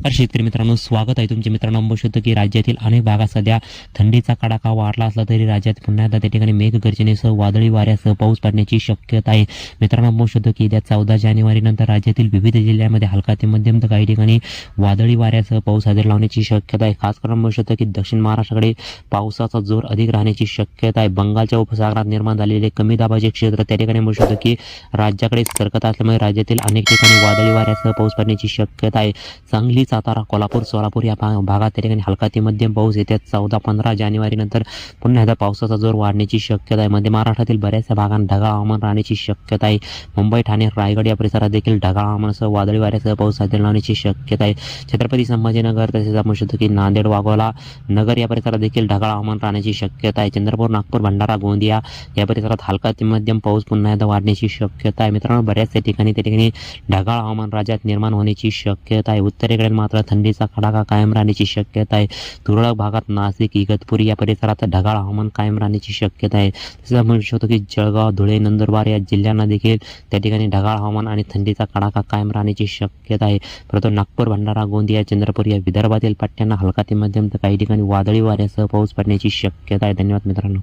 नमस्कार शेतकरी मित्रांनो स्वागत आहे तुमचे मित्रांनो. बघू शकतो की राज्यातील अनेक भागात सध्या थंडीचा कडाका वाढला असला तरी राज्यात पुन्हा एकदा त्या ठिकाणी मेघगर्जनेसह वादळी वाऱ्यासह पाऊस पडण्याची शक्यता आहे. मित्रांनो बघू शकतो की उद्या चौदा जानेवारी नंतर राज्यातील विविध जिल्ह्यामध्ये हलका ते मध्यम तर काही ठिकाणी वादळी वाऱ्यासह पाऊस हजेर लावण्याची शक्यता आहे. खास करून बघू शकतो की दक्षिण महाराष्ट्राकडे पावसाचा जोर अधिक राहण्याची शक्यता आहे. बंगालच्या उपसागरात निर्माण झालेले कमी दाबाचे क्षेत्र त्या ठिकाणी बघू शकतो की राज्याकडे सरकत असल्यामुळे राज्यातील अनेक ठिकाणी वादळी वाऱ्यासह पाऊस पडण्याची शक्यता आहे. सांगली सातारा कोल्हापूर सोलापूर या भा- भागात त्या ठिकाणी हलका ते मध्यम पाऊस येत्या चौदा पंधरा जानेवारी नंतर पुन्हा एकदा पावसाचा जोर वाढण्याची शक्यता आहे. मध्य महाराष्ट्रातील बऱ्याचशा भागात ढगाळ हवामान राहण्याची शक्यता आहे. मुंबई ठाणे रायगड या परिसरात देखील ढगाळ हवामानासह वादळी वाऱ्यासह पाऊस हजेरी लावण्याची शक्यता आहे. छत्रपती संभाजीनगर तसेच आपण शकतो की नांदेड वाघोला नगर या परिसरात देखील ढगाळ हवामान राहण्याची शक्यता आहे. चंद्रपूर नागपूर भंडारा गोंदिया या परिसरात हलका ते मध्यम पाऊस पुन्हा एकदा वाढण्याची शक्यता आहे. मित्रांनो बऱ्याचशा ठिकाणी त्या ठिकाणी ढगाळ हवामान राज्यात निर्माण होण्याची शक्यता आहे. उत्तरेकडे मात्र थंडीचा कडाका कायम राहण्याची शक्यता आहे. तुरळक भागात नाशिक इगतपुरी या परिसरात ढगाळ हवामान कायम राहण्याची शक्यता आहे. तसेच म्हणू शकतो की जळगाव धुळे नंदुरबार या जिल्ह्यांना देखील त्या ठिकाणी ढगाळ हवामान आणि थंडीचा कडाका कायम राहण्याची शक्यता आहे. परंतु नागपूर भंडारा गोंदिया चंद्रपूर या विदर्भातील पट्ट्यांना हलका ते मध्यम तर काही ठिकाणी वादळी वाऱ्यासह पाऊस पडण्याची शक्यता आहे. धन्यवाद मित्रांनो.